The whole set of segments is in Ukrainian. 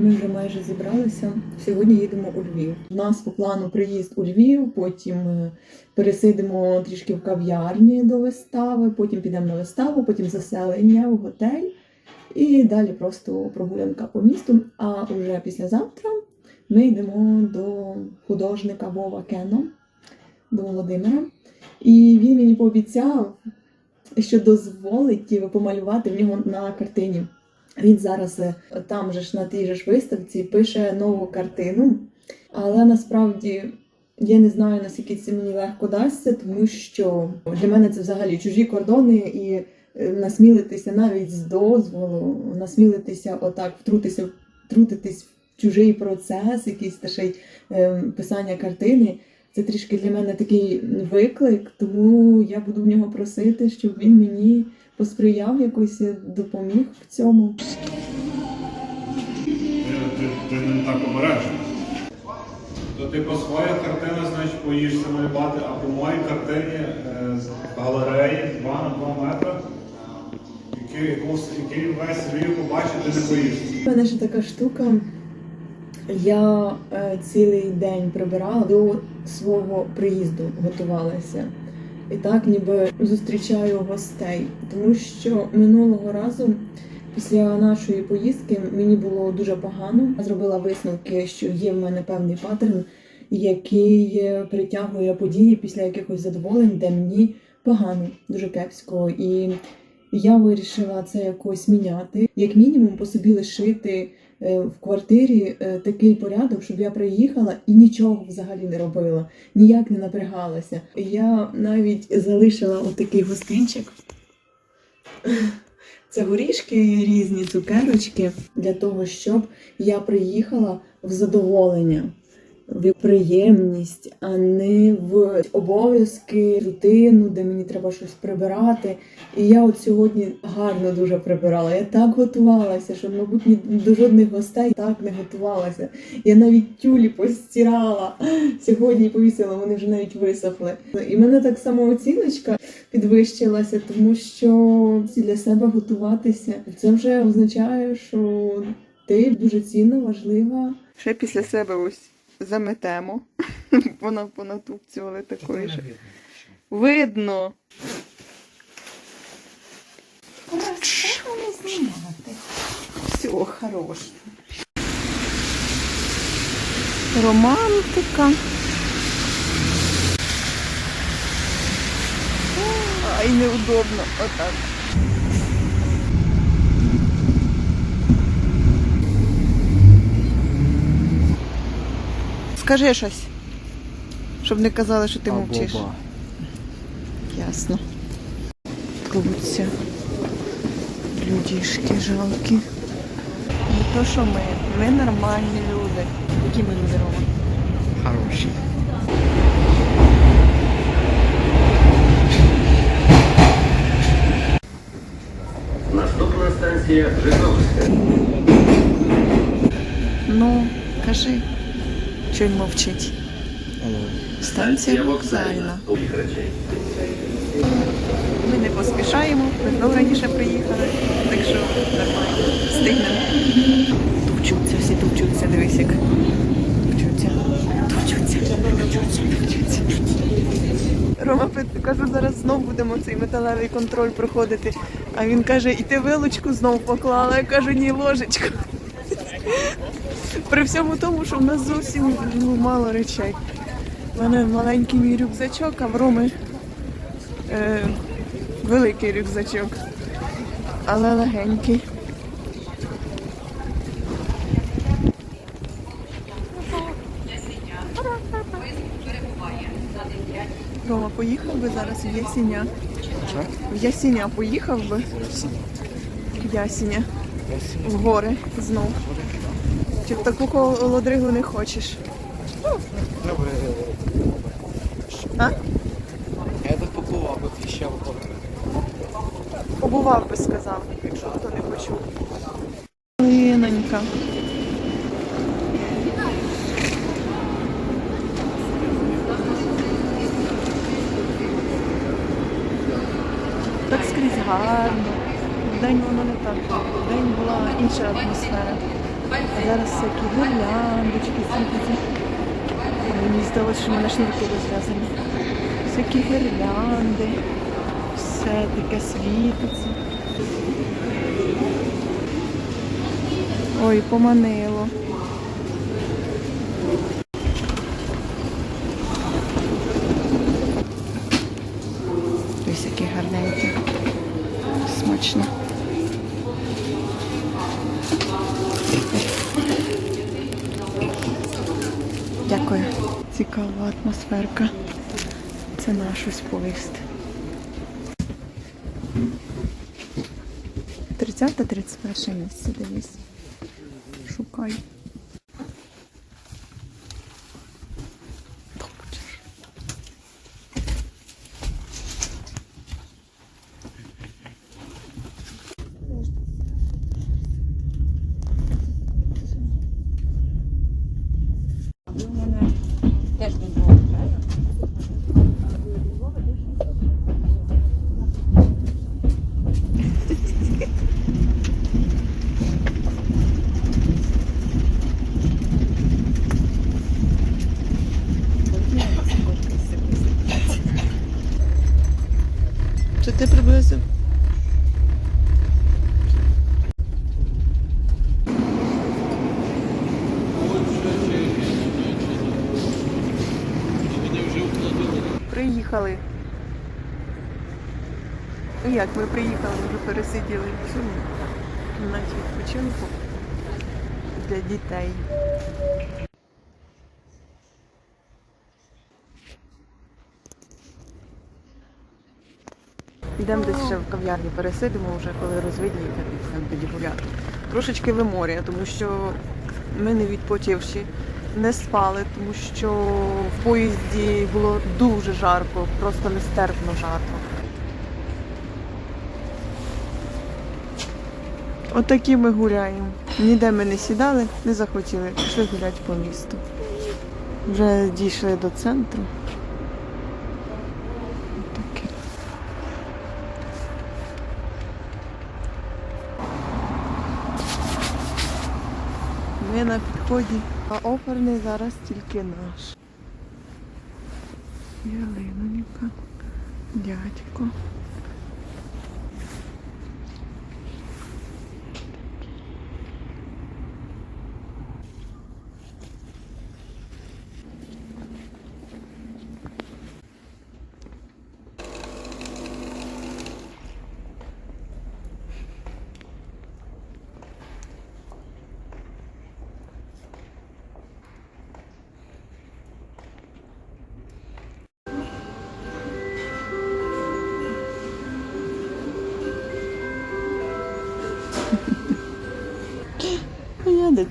Ми вже майже зібралися. Сьогодні їдемо у Львів. У нас по плану приїзд у Львів, потім е, пересидимо трішки в кав'ярні до вистави, потім підемо на виставу, потім заселення в готель. І далі просто прогулянка по місту. А уже післязавтра ми йдемо до художника Вова Кено, до Володимира. І він мені пообіцяв, що дозволить помалювати в нього на картині. Він зараз е, там же ж на тій же ж виставці пише нову картину, але насправді я не знаю, наскільки це мені легко дасться, тому що для мене це взагалі чужі кордони і е, насмілитися навіть з дозволу, насмілитися отак, втрутися, втрутитись в чужий процес, якийсь та ще й е, писання картини. Це трішки для мене такий виклик, тому я буду в нього просити, щоб він мені посприяв якось е, допоміг в цьому. Ти, ти, ти не так обережно. То типу своя картина, значить, боїшся малювати, а по моїй картині е, з галереї 2 на 2 метри, який, весь Львів побачить, ти не боїшся. У мене ще така штука. Я е, цілий день прибирала до свого приїзду, готувалася. І так ніби зустрічаю гостей. Тому що минулого разу, після нашої поїздки, мені було дуже погано. Я зробила висновки, що є в мене певний паттерн, який притягує події після якихось задоволень, де мені погано, дуже кепсько. І я вирішила це якось міняти. Як мінімум, по собі лишити в квартирі е, такий порядок, щоб я приїхала і нічого взагалі не робила, ніяк не напрягалася. Я навіть залишила отакий гостинчик. Це горішки різні цукерочки для того, щоб я приїхала в задоволення, в приємність, а не в обов'язки, рутину, де мені треба щось прибирати. І я от сьогодні гарно дуже прибирала. Я так готувалася, що, мабуть, ні до жодних гостей так не готувалася. Я навіть тюлі постирала. Сьогодні повісила, вони вже навіть висохли. І мене так само оціночка підвищилася, тому що для себе готуватися це вже означає, що ти дуже цінна, важлива. Ще після себе ось заметемо. Вона понатупцювали такої ж. Видно. Все, хорош. Романтика. Ай, неудобно. Отак. Скажи щось, щоб не казали, що ти мовчиш. Ясно. Круться. Людішки жалкі. Не то, що ми. Ми нормальні люди. Які ми люди, Рома? Хороший. Наступна станція Житомирська. Ну, кажи. Що він мовчить? Станція вокзальна. Ми не поспішаємо, ми знову раніше приїхали, так що нормально, встигнемо. Товчуться, всі товчуться, дивись як. Товчуться, товчуться. Рома кажу, зараз знов будемо цей металевий контроль проходити. А він каже, і ти вилочку знов поклала. Я кажу, ні, ложечку. При всьому тому, що в нас зовсім ну, мало речей. У мене маленький мій рюкзачок, а в Роми е, великий рюкзачок, але легенький. Рома, поїхав би зараз в Ясіня. В Ясіня поїхав би. В Ясіня. В гори знов. Чи в таку холодригу не хочеш? А? Я тут побував, от ще. Побував би, сказав, якщо хто не почув. Линонька. Так скрізь гарно. Вдень воно не так. Вдень була інша атмосфера. Зараз всякі гірляндочки світяться. Мені здалося, що в мене шнурки розв'язані. Всякі гірлянди, все таке світиться. Ой, поманило. Ось які гарненькі. Смачно. Дякую. Цікава атмосферка. Це наш ось поїзд. 30-31 місце дивись. Шукай. Топчеш. Чи ти приблизив? Приїхали. Ну як ми приїхали, вже пересиділи в цьому кімнаті відпочинку для дітей. Йдемо десь ще в кав'ярні, пересидимо вже, коли розвидніється, підемо тоді гуляти. Трошечки виморює, тому що ми не відпочивши, не спали, тому що в поїзді було дуже жарко, просто нестерпно жарко. Отакі ми гуляємо. Ніде ми не сідали, не захотіли, пішли гуляти по місту. Вже дійшли до центру. Ми на підході, а оперний зараз тільки наш. Ялинонька, дядько.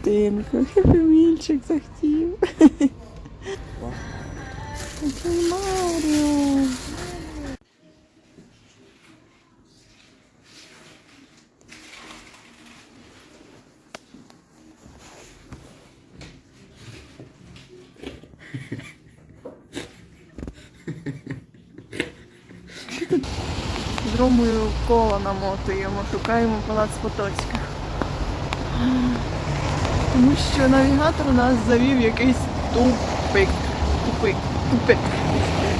Моя дитинка, хепімільчик захотів. Який Маріо. З Ромою коло намотуємо, шукаємо палац Потоцьких. Тому що навігатор нас завів якийсь тупик. Тупик. Тупик.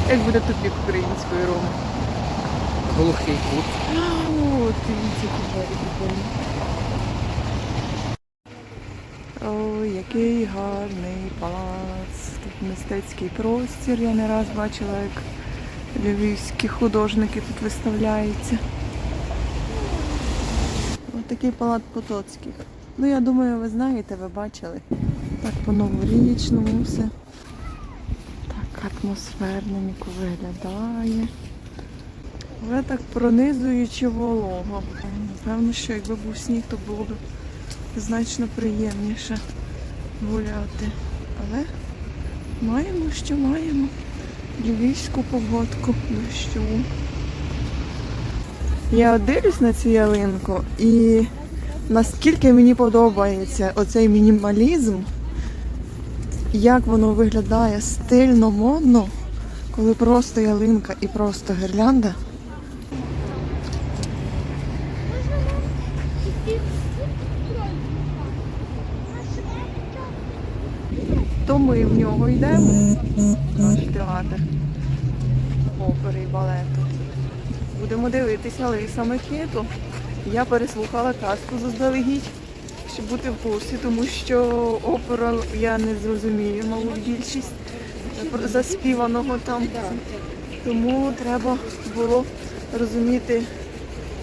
Як буде тупик українською Рома? Глухий кут. О, дивіться, які двері прикольні. Ой, який гарний палац. Тут мистецький простір. Я не раз бачила, як львівські художники тут виставляються. Ось такий палац Потоцьких. Ну, я думаю, ви знаєте, ви бачили. Так по-новорічному все. Так атмосферненько виглядає. Але так пронизуючи волого. Напевно, що якби був сніг, то було б значно приємніше гуляти. Але маємо, що маємо. Львівську погодку дощову. Я дивлюсь на цю ялинку і наскільки мені подобається оцей мінімалізм, як воно виглядає стильно, модно, коли просто ялинка і просто гірлянда. то ми в нього йдемо. Наш театр опери і балету. Будемо дивитися Лиса Микиту. Я переслухала казку заздалегідь, щоб бути в курсі, тому що опера я не зрозумію, мабуть, більшість заспіваного там. Тому треба було розуміти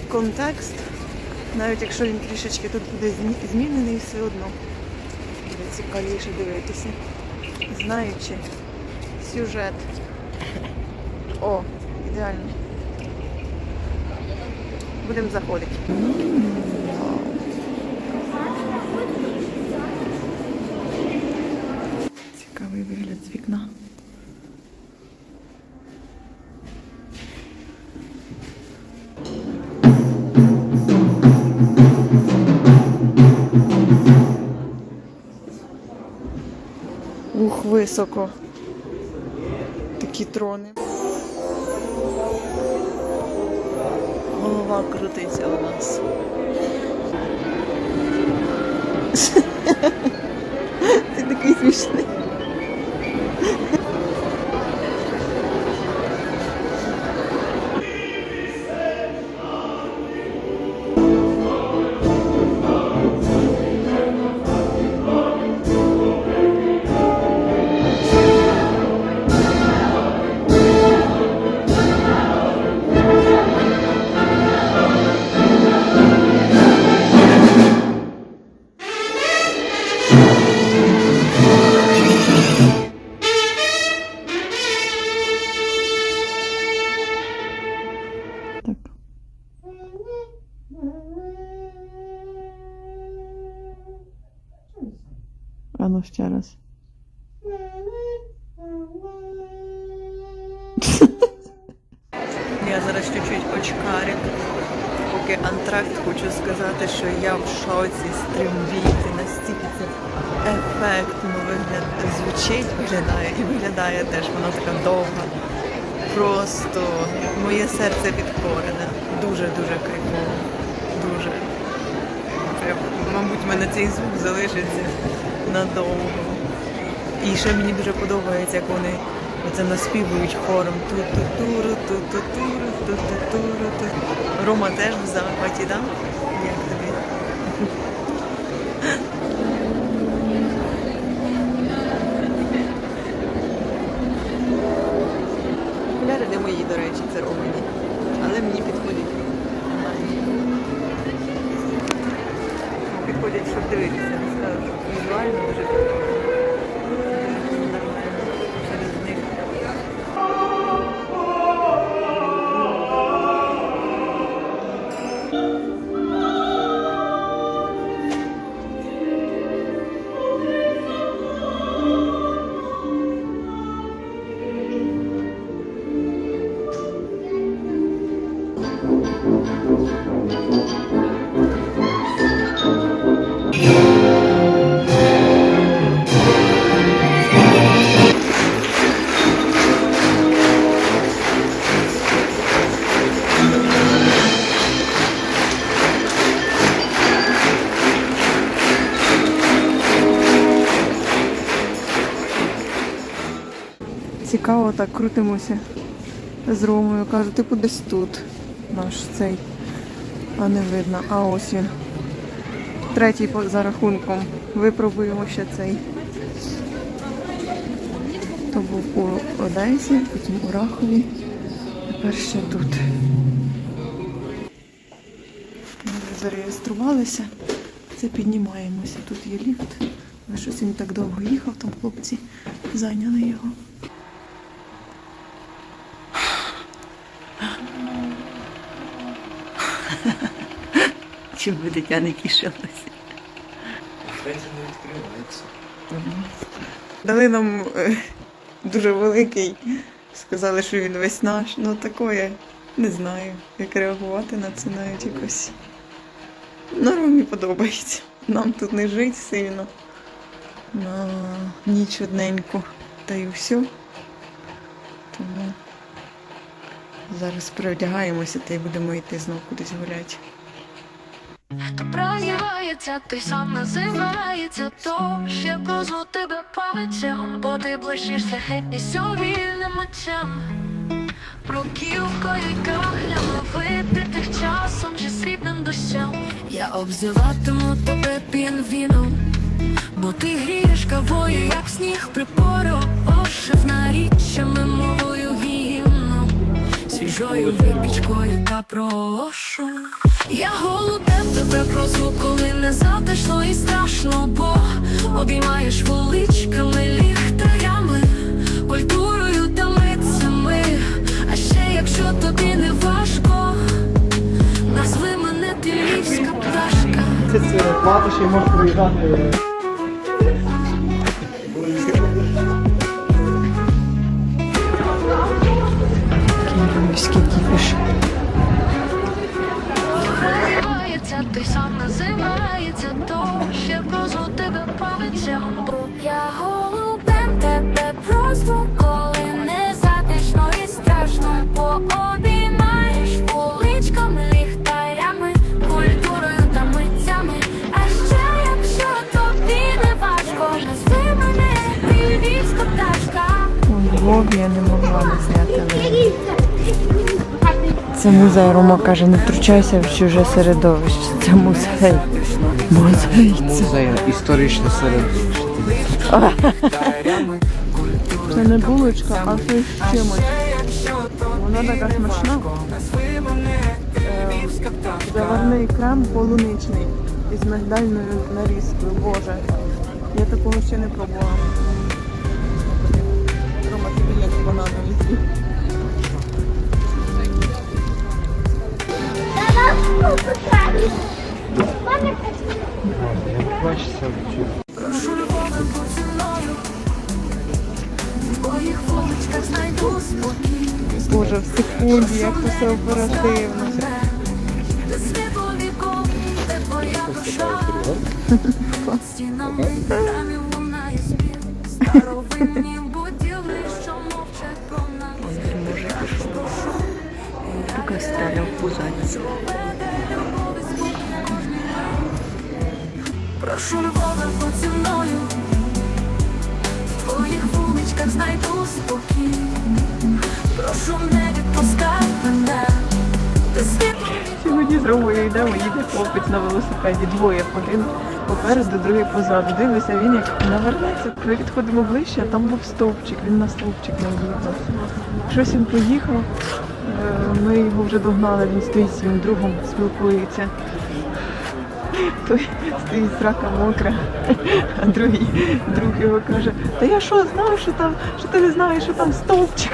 контекст, навіть якщо він трішечки тут буде змінений, все одно буде цікавіше дивитися, знаючи сюжет. О, ідеально. Будемо заходити. Цікавий вигляд з вікна. Ух, високо. Такі трони. Голова крутиться у нас. Ти такий смішний. А ну ще раз. Я зараз чуть-чуть очкарю. Поки антракт хочу сказати, що я в шоці з настільки це ефектно виглядає, звучить, виглядає і виглядає теж, вона така довга. Просто моє серце підкорене. Дуже-дуже кайфово. Дуже. Мабуть, в мене цей звук залишиться надовго. І ще мені дуже подобається, як вони оце наспівують хором. Ту-ту-туру, ту-ту-туру, ту-ту-туру. ту. Рома теж в захваті, так? Як тобі? Не мої, до речі, це романі. Цікаво, так крутимося з Ромою. Кажу, типу десь тут наш цей. А не видно. А ось він. Третій за рахунком. Випробуємо ще цей. То був у Одесі, потім у Рахові. Тепер ще тут. Ми зареєструвалися. Це піднімаємося. Тут є ліфт. Щось він так довго їхав, там хлопці зайняли його. Чим ви дитя не тішилося? Дали нам е, дуже великий. Сказали, що він весь наш. Ну такое, не знаю, як реагувати на це навіть якось. Ну, мені подобається. Нам тут не жить сильно. На ніч одненьку. Та й все. Тому зараз переодягаємося та й будемо йти знову кудись гуляти. Прозевая ти сам називається то ще прозву тебе палицем, бо ти блищишся геть вільним мечем. Бруківкою й кахлями випитих часом чи срібним дощем. Я обзиватиму тебе пінвіном, бо ти грієш кавою, як сніг припору, ошив наріччями мовою гімном, свіжою випічкою та прошу. Я голубем тебе прозву, коли не затишно і страшно, бо обіймаєш вуличками, ліхтарями, культурою та лицями. А ще якщо тобі не важко, назви мене ти львівська пташка. Це це можуть ще Сам називається, то ще прозву тебе палицем. Я голубем тебе прозву, коли не затишно і страшно, бо обіймаєш ліхтарями, культурою та митцями. А ще якщо тобі не важко, назви мене ти пташка. Я не могла не. Це музей, Рома каже, не втручайся в чуже середовище. Це музей. Музей. Це, Музей історичне середовище. це не булочка, а щось з чимось. Вона така смачна. Е, Заварний крем полуничний із мигдальною нарізкою. Боже, я такого ще не пробувала. Рома, тобі як банановий Прошу любові поцілую, в твоїх вуличках знайду спокій. Боже, в секунді, як все оперативно. Де світло віком, де твоя душа. Стінами храмів лунає спів, старовинні Прошу любові поцілую, в твоїх вуличках знайду спокій. Прошу не відпускай мене, де світло Сьогодні з Ромою йдемо, їде хлопець на велосипеді. Двоє. Один попереду, другий позаду. Дивлюся, він як навернеться. Коли підходимо ближче, а там був стовпчик, він на стовпчик не в'їхав. Щось він поїхав. Ми його вже догнали, він стоїть зі своїм другом, спілкується. Той стоїть срака мокра, а другий друг його каже, та я що знаю, що там, що ти не знаєш, що там стовпчик.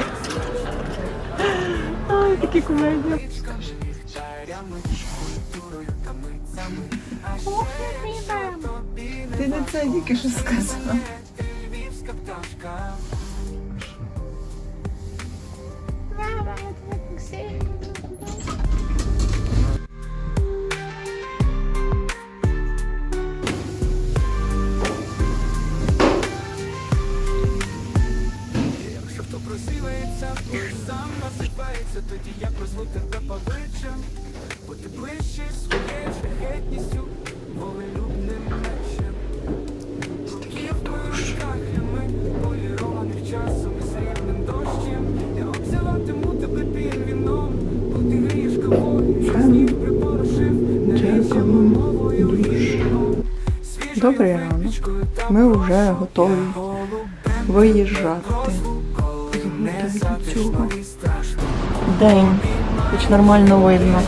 Ай, такі комедії. Ти не це тільки що сказала. Ми вже готові виїжджати. День. Хоч нормально видно.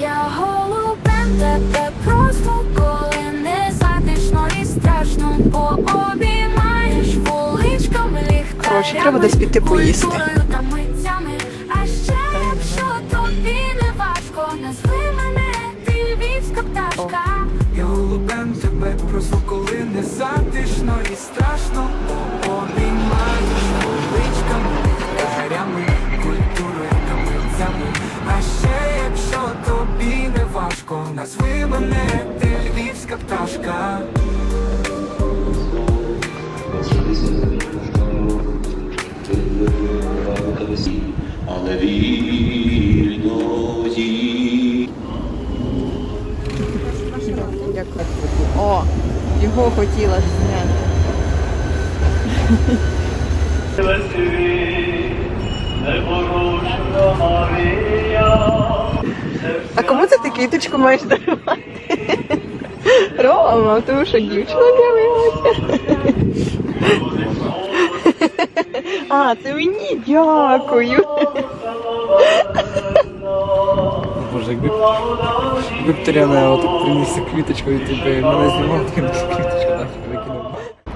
Я голубем тебе просто коли не затишно і страшно, вуличками ліхтарями, Коротше, треба десь піти поїсти. тебе прозву, коли не і страшно, обіймаєш вуличками, ліхтарями, культурою та митцями. А ще якщо тобі не важко, назви мене ти львівська пташка. вільноті. О, його хотіла зняти. А кому це ти квіточку маєш дарувати? Рома, тому що дівчина з'явилася. А, це мені дякую. Боже, якби, якби б Таряна отак приніс квіточку і тебе мене знімав, то я квіточку нафіг викинув.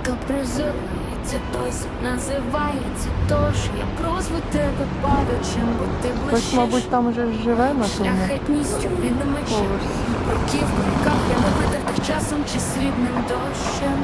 То призивається, називається Тож я прозву тебе павичем, бо ти Хтось, мабуть, там вже живе на тому Шляхетністю він не мечем поверсі. Бруківкою каплями витертих часом чи срібним дощем.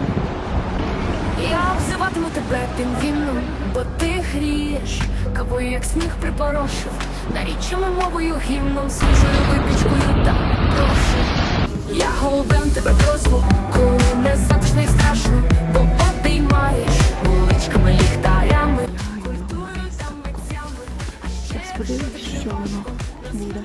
Я обзиватиму тебе пінгвіном, бо ти грієш. Кавою, як сніг припорошив Наріччями мовою гімном, свіжою випічкою. Та прошу. Я голубем тебе прозву, коли не затишно страшно Бо обіймаєш вуличками, ліхтарями Культурою та митцями. Ще Подивись, що воно буде.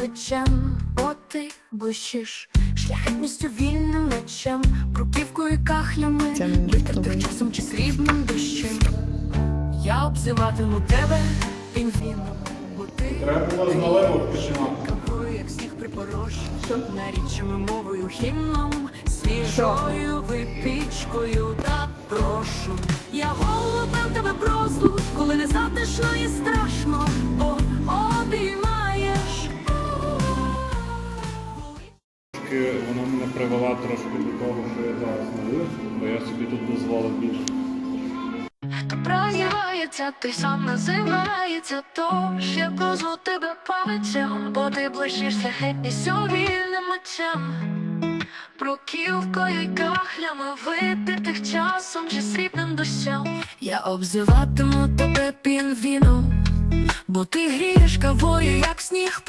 Паличем, бо ти блищиш шляхетністю вільним мечем, бруківкою кахлями, витертих часом чи срібним дощем. Я обзиватиму тебе пінгвіном, бо ти Треба було з наливок починати. Кавою, як сніг припорошив, наріччями мовою гімном, свіжою випічкою та прошу. Я голубем тебе прозву, коли не затишно і страшно, бо обіймаєш. Трошки Вона мене привела трошки до того, що я зараз налив, бо я собі тут дозволив більше. То прозівається, той сам називається, тож я прозву тебе палицем, бо ти блищиш гетністю вільним мечем. Бруківкою й кахлями витертих часом чи срібним дощем Я обзиватиму тебе пінгвіном Бо ти грієш кавою, як сніг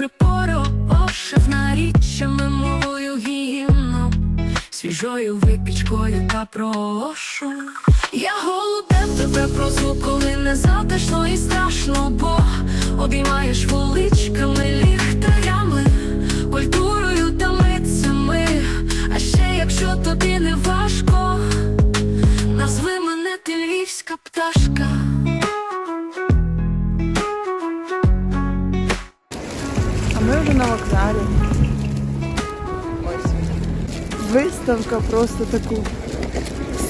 припорошив наріччями мовою гімном Свіжою випічкою та прошу Я голубем тебе прозву, коли не затишно і страшно, бо обіймаєш вуличками, ліхтарями, культурою та митцями. А ще якщо тобі не важко, назви мене ти львівська пташка. На вокзалі. Виставка просто таку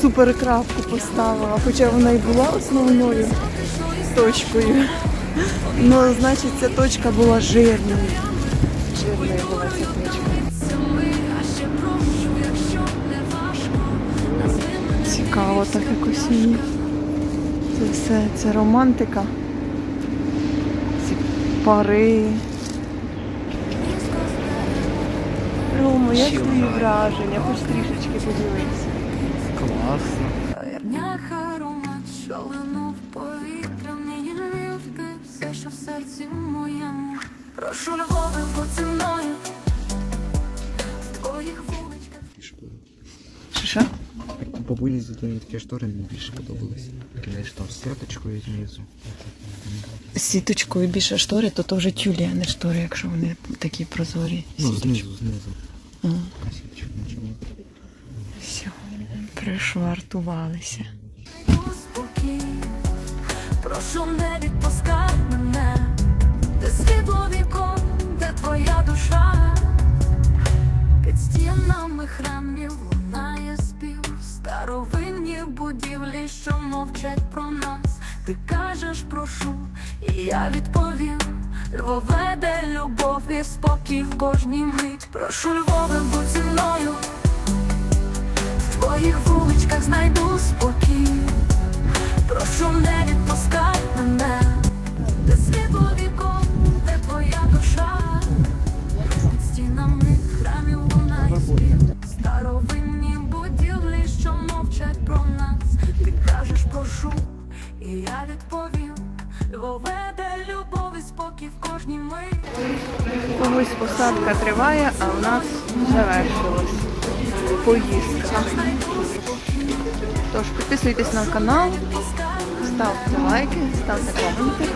суперкрапку поставила, хоча вона і була основною точкою. Ну, значить, ця точка була жирною. Жирною була ця точка. Цікаво так якось мені. Це все, це романтика. Ці пари. Рома, як твої враження? Хоч трішечки поділися. Класно. Що повітря, мені любки, все, що в серці моєму. Прошу любові будь мною, в твоїх вуличках. Що що? Бабулі з такі такі штори мені більше подобались. Знаєш, там з сеточкою знизу. З сіточкою більше штори, то то вже тюлі, а не штори, якщо вони такі прозорі. Ну, знизу, знизу. Все, пришвартувалися. прошу не відпускай мене, де світло вікон, де твоя душа, під стінами храмів лунає спів, старовинні будівлі, що мовчать про нас. Ти кажеш, прошу, і я відповім. Львове, де любов і спокій в кожній мить. Прошу Львове, будь зі мною. В твоїх вуличках знайду спокій. Прошу не відпускай мене, де світло вікон, де твоя душа, під стінами храмів лунає спів, старовинні будівлі, що мовчать про нас. Ти кажеш, прошу, і я відповім. Львове, де любов і спокій в кожній мить. Комусь посадка триває, а в нас завершилась поїздка. Тож підписуйтесь на канал, ставте лайки, ставте коменти.